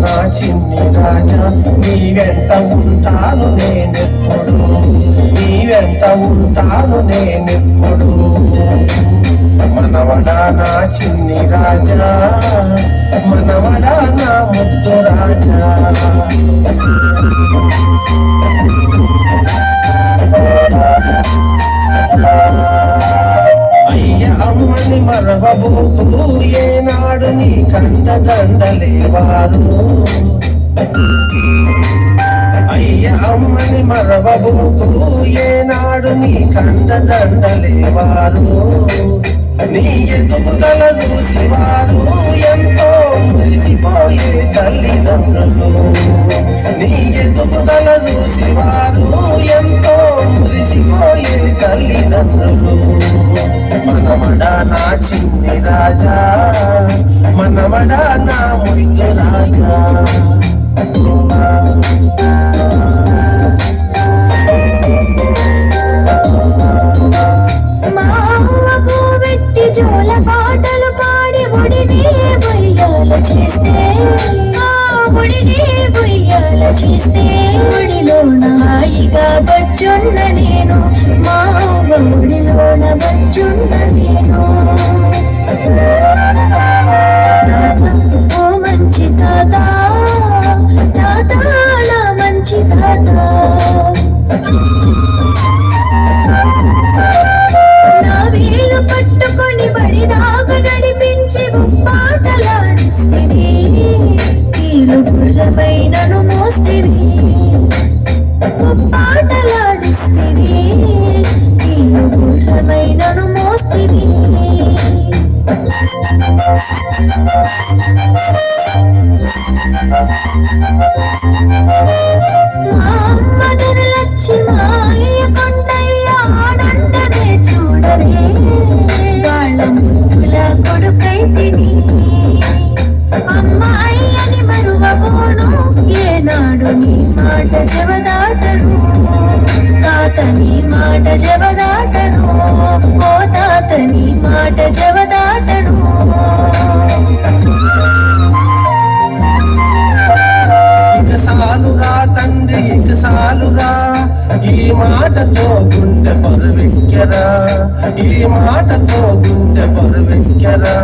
నా చిన్ని రాజా నీ వెంట ఉంటాను నేనెప్పుడు? నీ వెంట ఉంటాను నేనెప్పుడు? మనవడా నా చిన్ని రాజా? మనవడా నా ముద్దు రాజా? అయ్య అమ్మని మరవబోకు ఏనాడు నీ కండ దండలేవారు? అయ్య అమ్మని మరవబోకు ఏనాడు నీ కండ దండలేవారు? నీ ఎదుగుదల చూసి వారు ఎంతో మురిసిపోయే తల్లిదండ్రులు. నీ ఎదుగుదల చూసి వారు ఎంతో మురిసిపోయే తల్లిదండ్రులు. మనమడా నా చిన్ని రాజా మనమడా నా ముద్దు రాజా. జోల పాటలు పాడి ఒడిని బొయ్యాల చేస్తే ఒడిని బొయ్యాల చేస్తే ఒడిలోన హాయిగా బజ్జున్న నేను మా అవ్వ ఒడిలోన మాట జవదాటరు తాత నీ మాట జవదా ఈ మాటతో గుండె పరువెక్కరా. ఈ మాటతో గుండె పరువెక్కరా.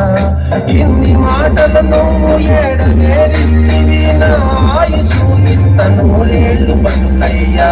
ఇన్ని మాటలు నువ్వు ఏడు నేరిస్తివి నా ఆయుసు ఇస్తను రేళ్ళు బతుకయ్యా.